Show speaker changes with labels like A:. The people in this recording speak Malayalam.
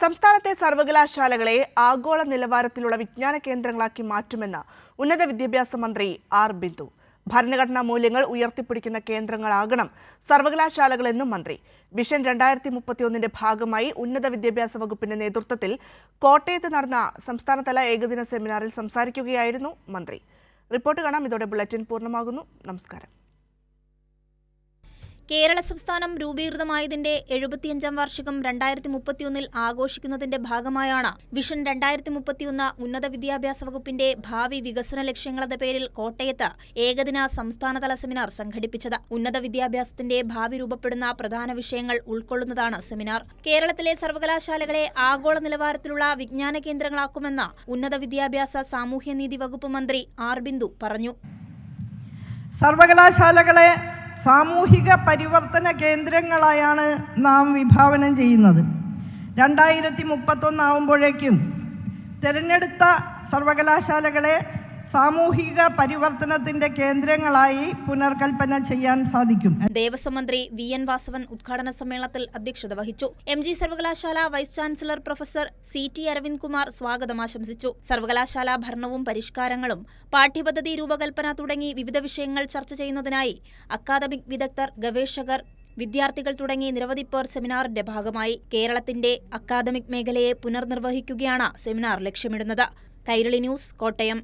A: സംസ്ഥാനത്തെ സർവകലാശാലകളെ ആഗോള നിലവാരത്തിലുള്ള വിജ്ഞാന കേന്ദ്രങ്ങളാക്കി മാറ്റുമെന്ന് ഉന്നത വിദ്യാഭ്യാസ മന്ത്രി ആർ ബിന്ദു. ഭരണഘടനാ മൂല്യങ്ങൾ ഉയർത്തിപ്പിടിക്കുന്ന കേന്ദ്രങ്ങളാകണം സർവകലാശാലകളെന്നും മന്ത്രി. വിഷൻ രണ്ടായിരത്തി മുപ്പത്തിയൊന്നിന്റെ ഭാഗമായി ഉന്നത വിദ്യാഭ്യാസ വകുപ്പിന്റെ നേതൃത്വത്തിൽ കോട്ടയത്ത് നടന്ന സംസ്ഥാനതല ഏകദിന സെമിനാറിൽ സംസാരിക്കുകയായിരുന്നു മന്ത്രി. റിപ്പോർട്ട് കാണാം. ഇതോടെ ബുള്ളറ്റിൻ പൂർണമാകുന്നു. നമസ്കാരം.
B: കേരള സംസ്ഥാനം രൂപീകൃതമായതിന്റെ എഴുപത്തിയഞ്ചാം വാർഷികം രണ്ടായിരത്തി മുപ്പത്തിയൊന്നിൽ ആഘോഷിക്കുന്നതിന്റെ ഭാഗമായാണ്. വിഷൻ രണ്ടായിരത്തി മുപ്പത്തിയൊന്ന് ഉന്നത വിദ്യാഭ്യാസ വകുപ്പിന്റെ ഭാവി വികസന ലക്ഷ്യങ്ങളെന്ന പേരിൽ കോട്ടയത്ത് ഏകദിന സംസ്ഥാനതല സെമിനാർ സംഘടിപ്പിച്ചത്. ഉന്നത വിദ്യാഭ്യാസത്തിന്റെ ഭാവി രൂപപ്പെടുന്ന പ്രധാന വിഷയങ്ങൾ ഉൾക്കൊള്ളുന്നതാണ് സെമിനാർ. കേരളത്തിലെ സർവകലാശാലകളെ ആഗോള നിലവാരത്തിലുള്ള വിജ്ഞാന കേന്ദ്രങ്ങളാക്കുമെന്ന് ഉന്നത വിദ്യാഭ്യാസ സാമൂഹ്യനീതി വകുപ്പ് മന്ത്രി ആർ ബിന്ദു പറഞ്ഞു.
C: സർവകലാശാലകളെ സാമൂഹിക പരിവർത്തന കേന്ദ്രങ്ങളായാണ് നാം വിഭാവനം ചെയ്യുന്നത്. രണ്ടായിരത്തി മുപ്പത്തൊന്നാവുമ്പോഴേക്കും തിരഞ്ഞെടുത്ത സർവകലാശാലകളെ സാമൂഹിക പരിവർത്തനത്തിന്റെ കേന്ദ്രങ്ങളായി പുനർകൽപ്പന ചെയ്യാൻ സാധിക്കും.
B: ദേവസ്വം മന്ത്രി വി എൻ വാസവൻ ഉദ്ഘാടന സമ്മേളനത്തിൽ അധ്യക്ഷത വഹിച്ചു. എം ജി സർവകലാശാല vice chancellor professor C T Aravind Kumar സ്വാഗതം ആശംസിച്ചു. സർവകലാശാല ഭരണവും പരിഷ്കാരങ്ങളും പാഠ്യപദ്ധതി രൂപകൽപ്പന തുടങ്ങി വിവിധ വിഷയങ്ങൾ ചർച്ച ചെയ്യുന്നതിനായി അക്കാദമിക് വിദഗ്ധർ ഗവേഷകർ വിദ്യാർത്ഥികൾ തുടങ്ങി നിരവധി പേർ സെമിനാറിന്റെ ഭാഗമായി കേരളത്തിന്റെ അക്കാദമിക് മേഖലയെ പുനർനിർവഹിക്കുകയാണ് സെമിനാർ ലക്ഷ്യമിടുന്നത്. കൈരളി ന്യൂസ് കോട്ടയം.